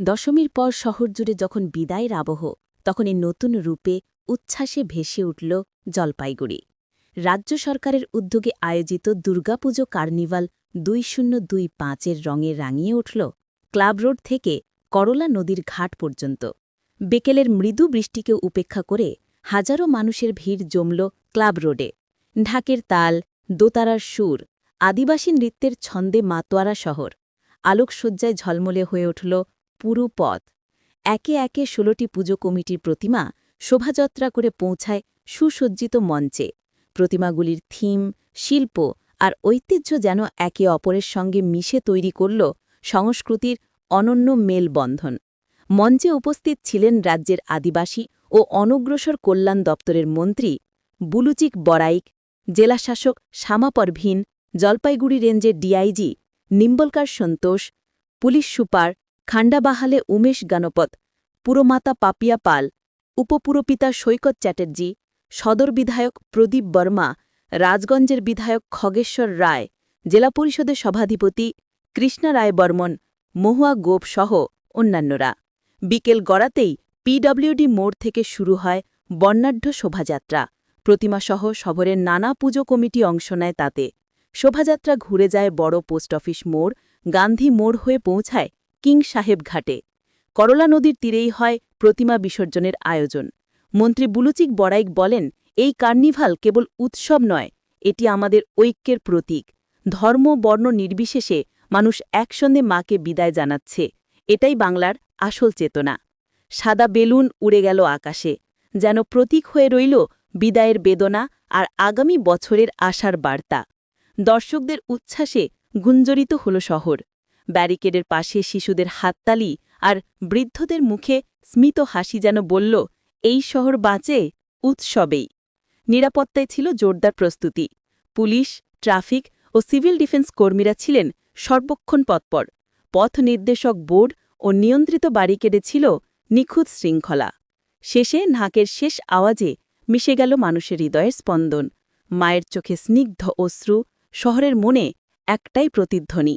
দশমীর পর শহর জুড়ে যখন বিদায়ের আবহ, তখন এই নতুন রূপে উচ্ছ্বাসে ভেসে উঠল জলপাইগুড়ি। রাজ্য সরকারের উদ্যোগে আয়োজিত দুর্গাপুজো কার্নিভাল দুই শূন্য দুই পাঁচের রঙে রাঙিয়ে উঠল ক্লাব রোড থেকে করলা নদীর ঘাট পর্যন্ত। বেকেলের মৃদু বৃষ্টিকে উপেক্ষা করে হাজারো মানুষের ভিড় জমল ক্লাব রোডে। ঢাকের তাল, দোতারার সুর, আদিবাসী নৃত্যের ছন্দে মাতোয়ারা শহর, আলোকসজ্জায় ঝলমলে হয়ে উঠল পুরো পথ। একে একে ষোলোটি পুজো কমিটির প্রতিমা শোভাযাত্রা করে পৌঁছায় সুসজ্জিত মঞ্চে। প্রতিমাগুলির থিম, শিল্প আর ঐতিহ্য যেন একে অপরের সঙ্গে মিশে তৈরি করল সংস্কৃতির অনন্য মেলবন্ধন। মঞ্চে উপস্থিত ছিলেন রাজ্যের আদিবাসী ও অনগ্রসর কল্যাণ দপ্তরের মন্ত্রী বুলুচিক বড়াইক, জেলাশাসক শ্যামা পরভিন জলপাইগুড়ি রেঞ্জের DIG Nimbalkar Santosh, police super Khandbahale Umesh Ganpat, পুরমাতা Papiya Pal, উপপুরপিতা সৈকত চ্যাটার্জি, সদর বিধায়ক প্রদীপ বর্মা, রাজগঞ্জের বিধায়ক খগেশ্বর রায়, জেলা পরিষদের সভাধিপতি কৃষ্ণা রায় বর্মন, মহুয়া গোপ সহ অন্যান্যরা। বিকেল গড়াতেই পিডব্লিউডি মোড় থেকে শুরু হয় বর্ণাঢ্য শোভাযাত্রা। প্রতিমাসহ শহরের নানা পুজো কমিটি অংশ নেয় তাতে। শোভাযাত্রা ঘুরে যায় বড় পোস্ট অফিস মোড়, গান্ধী মোড় হয়ে পৌঁছায় কিং সাহেব ঘাটে। করলা নদীর তীরেই হয় প্রতিমা বিসর্জনের আয়োজন। মন্ত্রী বুলুচিক বড়াইক বলেন, এই কার্নিভাল কেবল উৎসব নয়, এটি আমাদের ঐক্যের প্রতীক। ধর্ম, বর্ণ নির্বিশেষে মানুষ একসঙ্গে মাকে বিদায় জানাচ্ছে। এটাই বাংলার আসল চেতনা। সাদা বেলুন উড়ে গেল আকাশে। যেন প্রতীক হয়ে রইল বিদায়ের বেদনা আর আগামী বছরের আশার বার্তা। দর্শকদের উচ্ছ্বাসে গুঞ্জরিত হল শহর। ব্যারিকেডের পাশে শিশুদের হাততালি আর বৃদ্ধদের মুখে স্মিত হাসি যেন বলল, এই শহর বাঁচে উৎসবেই। নিরাপত্তায় ছিল জোরদার প্রস্তুতি। পুলিশ, ট্রাফিক ও সিভিল ডিফেন্স কর্মীরা ছিলেন সর্বক্ষণ তৎপর পথ নির্দেশক বোর্ড ও নিয়ন্ত্রিত ব্যারিকেডে ছিল নিখুঁত শৃঙ্খলা। শেষে নাকের শেষ আওয়াজে মিশে গেল মানুষের হৃদয়ের স্পন্দন। মায়ের চোখে স্নিগ্ধ অশ্রু, শহরের মনে একটাই প্রতিধ্বনি।